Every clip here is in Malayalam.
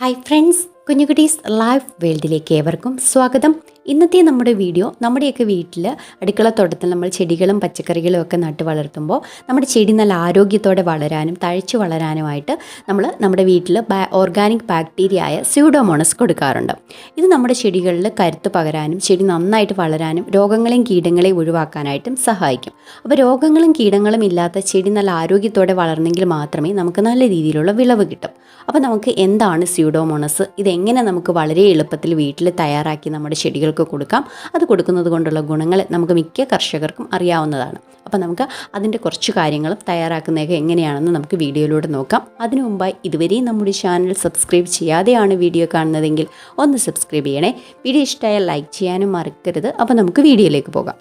ഹായ് ഫ്രണ്ട്സ് കുഞ്ഞുകുട്ടീസ് ലൈഫ് വേൾഡിലേക്ക് ഏവർക്കും സ്വാഗതം. ഇന്നത്തെ നമ്മുടെ വീഡിയോ നമ്മുടെയൊക്കെ വീട്ടിൽ അടുക്കളത്തോട്ടത്തിൽ നമ്മൾ ചെടികളും പച്ചക്കറികളും ഒക്കെ നട്ട് വളർത്തുമ്പോൾ നമ്മുടെ ചെടി നല്ല ആരോഗ്യത്തോടെ വളരാനും തഴച്ചു വളരാനുമായിട്ട് നമ്മൾ നമ്മുടെ വീട്ടിൽ ഓർഗാനിക് ബാക്ടീരിയ ആയ സ്യൂഡോമോണസ് കൊടുക്കാറുണ്ട്. ഇത് നമ്മുടെ ചെടികളിൽ കരുത്ത് പകരാനും ചെടി നന്നായിട്ട് വളരാനും രോഗങ്ങളെയും കീടങ്ങളെയും ഒഴിവാക്കാനായിട്ടും സഹായിക്കും. അപ്പോൾ രോഗങ്ങളും കീടങ്ങളും ഇല്ലാത്ത ചെടി നല്ല ആരോഗ്യത്തോടെ വളർന്നെങ്കിൽ മാത്രമേ നമുക്ക് നല്ല രീതിയിലുള്ള വിളവ് കിട്ടും. അപ്പോൾ നമുക്ക് എന്താണ് സ്യൂഡോമോണസ്? ഇതെങ്ങനെ നമുക്ക് വളരെ എളുപ്പത്തിൽ വീട്ടിൽ തയ്യാറാക്കി നമ്മുടെ ചെടികൾക്ക് കൊടുക്കാം. അത് കൊടുക്കുന്നത് കൊണ്ടുള്ള ഗുണങ്ങൾ നമുക്ക് മിക്ക കർഷകർക്കും അറിയാവുന്നതാണ്. അപ്പോൾ നമുക്ക് അതിന്റെ കുറച്ച് കാര്യങ്ങളും തയ്യാറാക്കുന്നതൊക്കെ എങ്ങനെയാണെന്ന് നമുക്ക് വീഡിയോയിലൂടെ നോക്കാം. അതിനു മുമ്പായി ഇതുവരെയും നമ്മുടെ ചാനൽ സബ്സ്ക്രൈബ് ചെയ്യാതെയാണ് വീഡിയോ കാണുന്നതെങ്കിൽ ഒന്ന് സബ്സ്ക്രൈബ് ചെയ്യണേ. വീഡിയോ ഇഷ്ടമായാൽ ലൈക്ക് ചെയ്യാനും മറക്കരുത്. അപ്പോൾ നമുക്ക് വീഡിയോയിലേക്ക് പോകാം.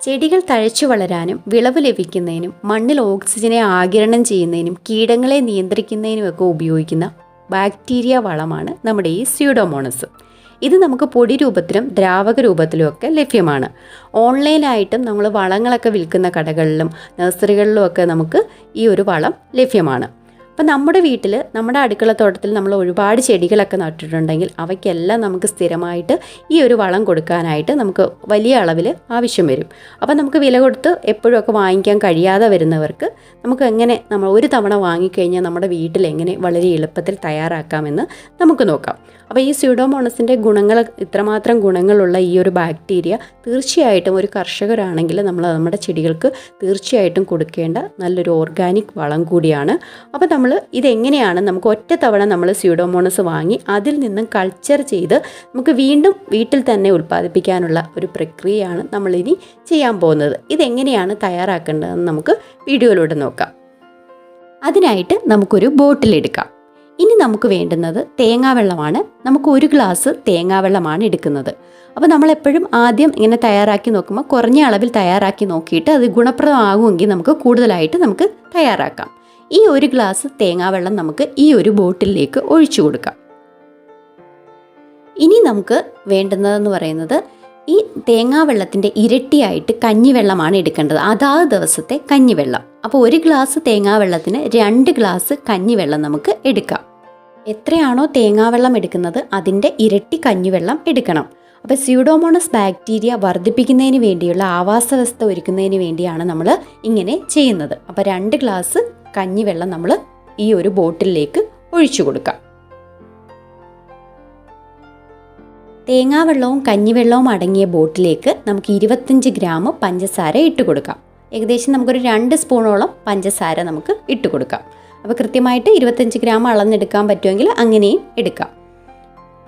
ചെടികൾ തഴച്ചു വളരാനും വിളവ് ലഭിക്കുന്നതിനും മണ്ണിൽ ഓക്സിജനെ ആകിരണം ചെയ്യുന്നതിനും കീടങ്ങളെ നിയന്ത്രിക്കുന്നതിനുമൊക്കെ ഉപയോഗിക്കുന്ന ബാക്ടീരിയ വളമാണ് നമ്മുടെ ഈ സ്യൂഡോമോണസ്. ഇത് നമുക്ക് പൊടി രൂപത്തിലും ദ്രാവക രൂപത്തിലും ഒക്കെ ലഭ്യമാണ്. ഓൺലൈനായിട്ടും നമ്മൾ വളങ്ങളൊക്കെ വിൽക്കുന്ന കടകളിലും നഴ്സറികളിലും ഒക്കെ നമുക്ക് ഈ ഒരു വളം ലഭ്യമാണ്. അപ്പം നമ്മുടെ വീട്ടിൽ നമ്മുടെ അടുക്കളത്തോട്ടത്തിൽ നമ്മൾ ഒരുപാട് ചെടികളൊക്കെ നട്ടിട്ടുണ്ടെങ്കിൽ അവയ്ക്കെല്ലാം നമുക്ക് സ്ഥിരമായിട്ട് ഈ ഒരു വളം കൊടുക്കാനായിട്ട് നമുക്ക് വലിയ അളവിൽ ആവശ്യം വരും. അപ്പം നമുക്ക് വില കൊടുത്ത് എപ്പോഴുമൊക്കെ വാങ്ങിക്കാൻ കഴിയാതെ വരുന്നവർക്ക് നമുക്ക് എങ്ങനെ നമ്മൾ ഒരു തവണ വാങ്ങിക്കഴിഞ്ഞാൽ നമ്മുടെ വീട്ടിൽ എങ്ങനെ വളരെ എളുപ്പത്തിൽ തയ്യാറാക്കാമെന്ന് നമുക്ക് നോക്കാം. അപ്പോൾ ഈ സ്യൂഡോമോണസിന്റെ ഗുണങ്ങൾ ഇത്രമാത്രം ഗുണങ്ങളുള്ള ഈ ഒരു ബാക്ടീരിയ തീർച്ചയായിട്ടും ഒരു കർഷകരാണെങ്കിൽ നമ്മൾ നമ്മുടെ ചെടികൾക്ക് തീർച്ചയായിട്ടും കൊടുക്കേണ്ട നല്ലൊരു ഓർഗാനിക് വളം കൂടിയാണ്. അപ്പോൾ നമ്മൾ ഇതെങ്ങനെയാണ് നമുക്ക് ഒറ്റ തവണ നമ്മൾ സ്യൂഡോമോണസ് വാങ്ങി അതിൽ നിന്നും കൾച്ചർ ചെയ്ത് നമുക്ക് വീണ്ടും വീട്ടിൽ തന്നെ ഉൽപ്പാദിപ്പിക്കാനുള്ള ഒരു പ്രക്രിയയാണ് നമ്മളിനി ചെയ്യാൻ പോകുന്നത്. ഇതെങ്ങനെയാണ് തയ്യാറാക്കേണ്ടതെന്ന് നമുക്ക് വീഡിയോയിലൂടെ നോക്കാം. അതിനായിട്ട് നമുക്കൊരു ബോട്ടിലെടുക്കാം ഇനി നമുക്ക് വേണ്ടുന്നത് തേങ്ങാവെള്ളമാണ്. നമുക്ക് ഒരു ഗ്ലാസ് തേങ്ങാവെള്ളമാണ് എടുക്കുന്നത്. അപ്പോൾ നമ്മളെപ്പോഴും ആദ്യം ഇങ്ങനെ തയ്യാറാക്കി നോക്കുമ്പോൾ കുറഞ്ഞ അളവിൽ തയ്യാറാക്കി നോക്കിയിട്ട് അത് ഗുണപ്രദമാകുമെങ്കിൽ നമുക്ക് കൂടുതലായിട്ട് നമുക്ക് തയ്യാറാക്കാം. ഈ ഒരു ഗ്ലാസ് തേങ്ങാവെള്ളം നമുക്ക് ഈ ഒരു ബോട്ടിലേക്ക് ഒഴിച്ചു കൊടുക്കാം. ഇനി നമുക്ക് വേണ്ടുന്നതെന്ന് പറയുന്നത് ഈ തേങ്ങാവെള്ളത്തിന്റെ ഇരട്ടിയായിട്ട് കഞ്ഞിവെള്ളമാണ് എടുക്കേണ്ടത്. അതാത് ദിവസത്തെ കഞ്ഞിവെള്ളം. അപ്പോൾ ഒരു ഗ്ലാസ് തേങ്ങാവെള്ളത്തിന് രണ്ട് ഗ്ലാസ് കഞ്ഞിവെള്ളം നമുക്ക് എടുക്കാം. എത്രയാണോ തേങ്ങാവെള്ളം എടുക്കുന്നത് അതിന്റെ ഇരട്ടി കഞ്ഞിവെള്ളം എടുക്കണം. അപ്പോൾ സ്യൂഡോമോണസ് ബാക്ടീരിയ വർദ്ധിപ്പിക്കുന്നതിന് വേണ്ടിയുള്ള ആവാസവ്യവസ്ഥ ഒരുക്കുന്നതിന് വേണ്ടിയാണ് നമ്മൾ ഇങ്ങനെ ചെയ്യുന്നത്. അപ്പോൾ രണ്ട് ഗ്ലാസ് കഞ്ഞിവെള്ളം നമ്മൾ ഈ ഒരു ബോട്ടിലേക്ക് ഒഴിച്ചു കൊടുക്കാം. തേങ്ങാവെള്ളവും കഞ്ഞിവെള്ളവും അടങ്ങിയ ബോട്ടിലേക്ക് നമുക്ക് ഇരുപത്തഞ്ച് ഗ്രാം പഞ്ചസാര ഇട്ട് കൊടുക്കാം. ഏകദേശം നമുക്കൊരു രണ്ട് സ്പൂണോളം പഞ്ചസാര നമുക്ക് ഇട്ട് കൊടുക്കാം. അപ്പോൾ കൃത്യമായിട്ട് ഇരുപത്തഞ്ച് ഗ്രാം അളന്നെടുക്കാൻ പറ്റുമെങ്കിൽ അങ്ങനെയും എടുക്കാം.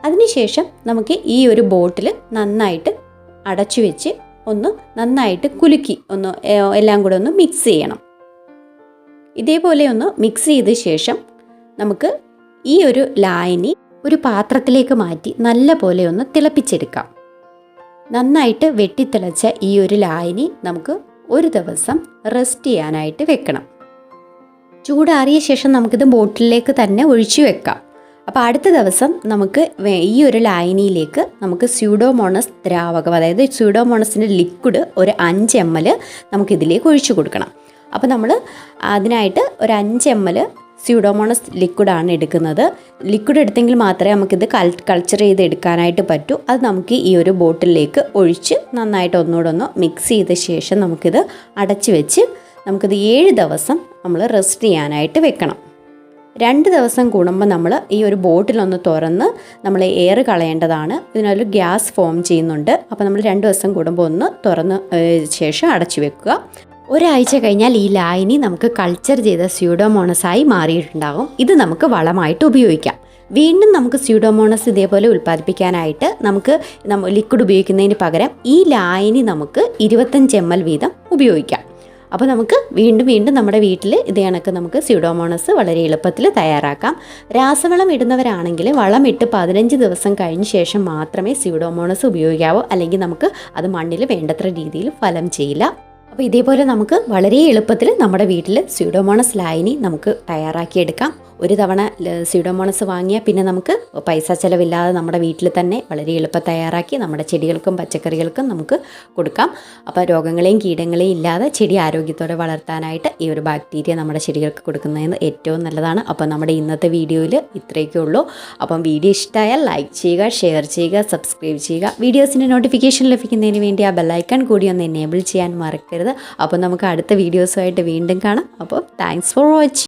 അതിനുശേഷം നമുക്ക് ഈ ഒരു ബോട്ടിൽ നന്നായിട്ട് അടച്ചു വെച്ച് ഒന്ന് നന്നായിട്ട് കുലുക്കി ഒന്ന് എല്ലാം കൂടെ ഒന്ന് മിക്സ് ചെയ്യണം. ഇതേപോലെ ഒന്ന് മിക്സ് ചെയ്ത ശേഷം നമുക്ക് ഈ ഒരു ലായനി ഒരു പാത്രത്തിലേക്ക് മാറ്റി നല്ല പോലെ ഒന്ന് തിളപ്പിച്ചെടുക്കാം. നന്നായിട്ട് വെട്ടിത്തിളച്ച ഈ ഒരു ലായനി നമുക്ക് ഒരു ദിവസം റെസ്റ്റ് ചെയ്യാനായിട്ട് വെക്കണം. ചൂടാറിയ ശേഷം നമുക്കിത് ബോട്ടിലേക്ക് തന്നെ ഒഴിച്ചു വെക്കാം. അപ്പോൾ അടുത്ത ദിവസം നമുക്ക് ഈ ഒരു ലായനിയിലേക്ക് നമുക്ക് സ്യൂഡോമോണസ് ദ്രാവകം അതായത് സ്യൂഡോമോണസിന്റെ ലിക്വിഡ് ഒരു അഞ്ച് എം എൽ നമുക്കിതിലേക്ക് ഒഴിച്ചു കൊടുക്കണം. അപ്പോൾ നമ്മൾ അതിനായിട്ട് ഒരു അഞ്ച് എം എൽ സ്യൂഡോമോണസ് ലിക്വിഡാണ് എടുക്കുന്നത്. ലിക്വിഡ് എടുത്തെങ്കിൽ മാത്രമേ നമുക്കിത് കൽ കൾച്ചർ ചെയ്ത് എടുക്കാനായിട്ട് പറ്റൂ. അത് നമുക്ക് ഈ ഒരു ബോട്ടിലേക്ക് ഒഴിച്ച് നന്നായിട്ട് ഒന്നുകൂടെ ഒന്ന് മിക്സ് ചെയ്ത ശേഷം നമുക്കിത് അടച്ച് വെച്ച് നമുക്കിത് ഏഴ് ദിവസം നമ്മൾ റെസ്റ്റ് ചെയ്യാനായിട്ട് വെക്കണം. രണ്ട് ദിവസം കൂടുമ്പോൾ നമ്മൾ ഈ ഒരു ബോട്ടിലൊന്ന് തുറന്ന് നമ്മൾ എയർ കളയേണ്ടതാണ്. ഇതിനൊരു ഗ്യാസ് ഫോം ചെയ്യുന്നുണ്ട്. അപ്പോൾ നമ്മൾ രണ്ട് ദിവസം കൂടുമ്പോൾ ഒന്ന് തുറന്ന് ശേഷം അടച്ചു വെക്കുക. ഒരാഴ്ച കഴിഞ്ഞാൽ ഈ ലായനി നമുക്ക് കൾച്ചർ ചെയ്ത സ്യൂഡോമോണസായി മാറിയിട്ടുണ്ടാകും ഇത് നമുക്ക് വളമായിട്ട് ഉപയോഗിക്കാം. വീണ്ടും നമുക്ക് സ്യൂഡോമോണസ് ഇതേപോലെ ഉൽപ്പാദിപ്പിക്കാനായിട്ട് നമുക്ക് ലിക്വിഡ് ഉപയോഗിക്കുന്നതിന് പകരം ഈ ലായനി നമുക്ക് ഇരുപത്തഞ്ച് എം എൽ വീതം ഉപയോഗിക്കാം. അപ്പോൾ നമുക്ക് വീണ്ടും വീണ്ടും നമ്മുടെ വീട്ടിൽ ഇത് കണക്ക് നമുക്ക് സ്യൂഡോമോണസ് വളരെ എളുപ്പത്തിൽ തയ്യാറാക്കാം. രാസവളം ഇടുന്നവരാണെങ്കിൽ വളം ഇട്ട് പതിനഞ്ച് ദിവസം കഴിഞ്ഞ ശേഷം മാത്രമേ സ്യൂഡോമോണസ് ഉപയോഗിക്കാവൂ. അല്ലെങ്കിൽ നമുക്ക് അത് മണ്ണിൽ വേണ്ടത്ര രീതിയിൽ ഫലം ചെയ്യില്ല. അപ്പോൾ ഇതേപോലെ നമുക്ക് വളരെ എളുപ്പത്തിൽ നമ്മുടെ വീട്ടിൽ സ്യൂഡോമോണസ് ലായനി നമുക്ക് തയ്യാറാക്കിയെടുക്കാം. ഒരു തവണ സ്യൂഡോമോണസ് വാങ്ങിയാൽ പിന്നെ നമുക്ക് പൈസ ചിലവില്ലാതെ നമ്മുടെ വീട്ടിൽ തന്നെ വളരെ എളുപ്പം തയ്യാറാക്കി നമ്മുടെ ചെടികൾക്കും പച്ചക്കറികൾക്കും നമുക്ക് കൊടുക്കാം. അപ്പോൾ രോഗങ്ങളെയും കീടങ്ങളെയും ഇല്ലാതെ ചെടി ആരോഗ്യത്തോടെ വളർത്താനായിട്ട് ഈ ഒരു ബാക്ടീരിയ നമ്മുടെ ചെടികൾക്ക് കൊടുക്കുന്നതിന് ഏറ്റവും നല്ലതാണ്. അപ്പോൾ നമ്മുടെ ഇന്നത്തെ വീഡിയോയിൽ ഇത്രയൊക്കെ ഉള്ളൂ. അപ്പം വീഡിയോ ഇഷ്ടമായാൽ ലൈക്ക് ചെയ്യുക ഷെയർ ചെയ്യുക സബ്സ്ക്രൈബ് ചെയ്യുക. വീഡിയോസിന്റെ നോട്ടിഫിക്കേഷൻ ലഭിക്കുന്നതിന് വേണ്ടി ആ ബെല്ലൈക്കൺ കൂടി ഒന്ന് എനേബിൾ ചെയ്യാൻ മറക്കരുത്. അപ്പോൾ നമുക്ക് അടുത്ത വീഡിയോസുമായിട്ട് വീണ്ടും കാണാം. അപ്പോൾ താങ്ക്സ് ഫോർ വാച്ചിങ്.